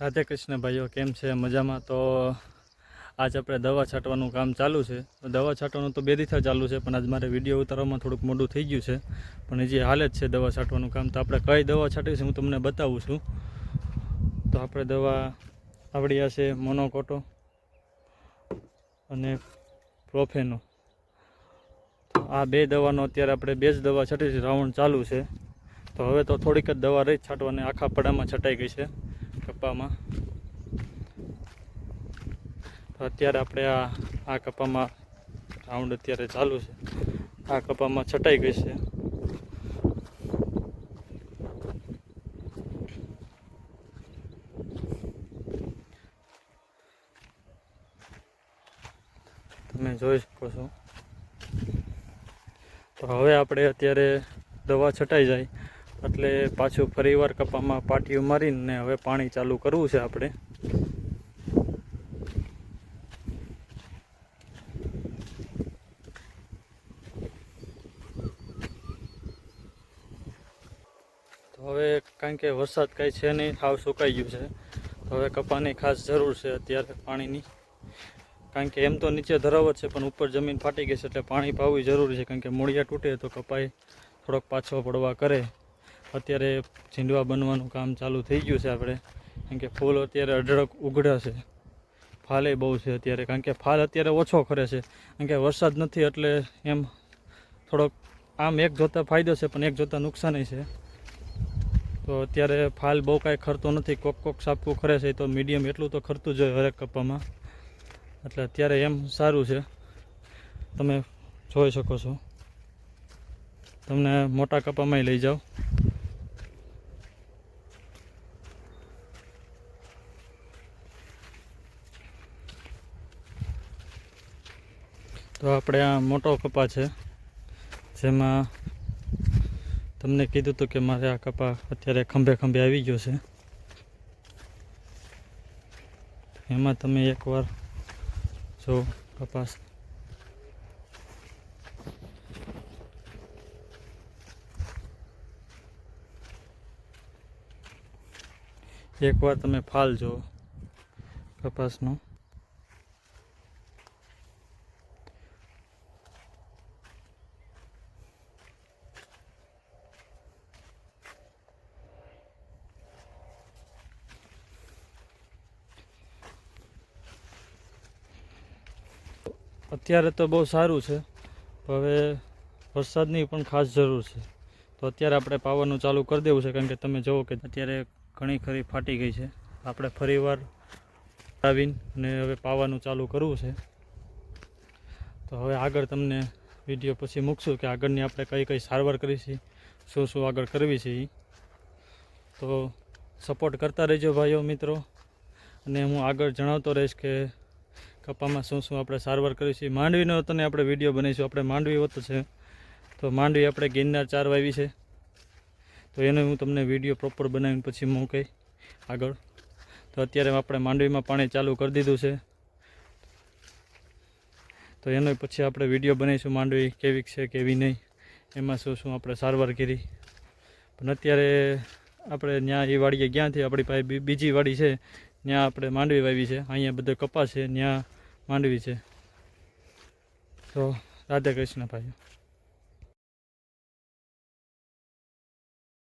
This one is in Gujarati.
રાધે કૃષ્ણ ભાઈઓ, કેમ છે? મજામાં? તો આજ આપણે દવા છાંટવાનું કામ ચાલુ છે. દવા છાંટવાનું તો બે દિવસ ચાલુ છે, પણ આજ મારે વીડિયો ઉતારવામાં થોડુંક મોડું થઈ ગયું છે. પણ હજી હાલે જ છે દવા છાંટવાનું કામ. તો આપણે કઈ દવા છાંટી છે હું તમને બતાવું છું. તો આપણે દવા આવડ્યા છે મોનોકોટો અને પ્રોફેનો. આ બે દવાનો અત્યારે આપણે બે જ દવા છાંટી રાઉન્ડ ચાલુ છે. તો હવે તો થોડીક જ દવા રહી છાંટવાની, આખા પડામાં છટાઈ ગઈ છે. કપામાં તો અત્યારે આપણે આ આ કપામાં રાઉન્ડ અત્યારે ચાલુ છે. આ કપામાં છટાઈ ગઈ છે. તમે જોઈ શકો છો. તો હવે આપણે અત્યારે દવા છટાઈ જાય. એટલે પાછું ફરીવાર કપામાં પાટીઓ મારીને હવે પાણી ચાલુ કરવું છે આપણે. તો હવે કારણ કે વરસાદ કાંઈ છે નહીં થાવ સુકાઈ ગયું છે. હવે કપાની ખાસ જરૂર છે અત્યારે પાણીની. કારણ કે એમ તો નીચે ધરાવત છે, પણ ઉપર જમીન ફાટી ગઈ છે, એટલે પાણી પાવું જરૂરી છે. કારણ કે મૂળિયા તૂટે તો કપાઈ થોડોક પાછો પડવા કરે. અત્યારે ઝીંડવા બનવાનું કામ ચાલુ થઈ ગયું છે આપણે. કારણ કે ફૂલ અત્યારે અઢળક ઉઘડા છે. ફાલે બહુ છે અત્યારે. કારણ કે ફાલ અત્યારે ઓછો ખરે છે. કારણ કે વરસાદ નથી એટલે એમ થોડોક આમ એક જોતા ફાયદો છે, પણ એક જોતા નુકસાન છે. તો અત્યારે ફાલ બહુ કાંઈ ખરતો નથી. કોક કોક સાપકું ખરે છે તો મીડિયમ એટલું તો ખરતું જ હોય હરેક કપામાં એટલે અત્યારે એમ સારું છે. તમે જોઈ શકો છો. તમને મોટા કપ્પામાં લઈ જાઓ. તો આપણે આ મોટો કપા છે, જેમાં તમને કીધું હતું કે મારે આ કપા અત્યારે ખંભે ખંભે આવી ગયો છે. એમાં તમે એકવાર જો કપાસ એકવાર તમે ફાલ જો કપાસનો. અત્યારે તો બહુ સારું છે હવે વરસાદની પણ ખાસ જરૂર છે. તો અત્યારે આપણે પાવાનું ચાલુ કરી દેવું છે, કારણ કે તમે જુઓ કે અત્યારે ઘણી ખરી ફાટી ગઈ છે. આપણે ફરીવાર આવીને હવે પાવાનું ચાલુ કરવું છે. તો હવે આગળ તમને વીડિયો પછી મૂકશું કે આગળની આપણે કઈ કઈ સારવાર કરી છે, શું શું આગળ કરવી છે એ તો સપોર્ટ કરતા રહેજો ભાઈઓ, મિત્રો. અને હું આગળ જણાવતો રહીશ કે કપામાં શું શું આપણે સારવાર કરીશું માંડવીનો તને આપણે વીડિયો બનાવીશું. આપણે માંડવી વત છે. તો માંડવી આપણે ગિરનાર ચાર વાવી છે. તો એનો હું તમને વીડિયો પ્રોપર બનાવીને પછી મૂકી આગળ. તો અત્યારે આપણે માંડવીમાં પાણી ચાલુ કરી દીધું છે. તો એનો પછી આપણે વીડિયો બનાવીશું માંડવી કેવી છે, કેવી નહીં. એમાં શું શું આપણે સારવાર કરી. પણ અત્યારે આપણે ત્યાં એ વાડીએ ક્યાંથી આપણી પાસે બીજી વાડી છે. ત્યાં આપણે માંડવી વાવી છે. અહીંયા બધો કપાસ છે. ત્યાં માંડવી છે. તો રાધે કૃષ્ણ ભાઈ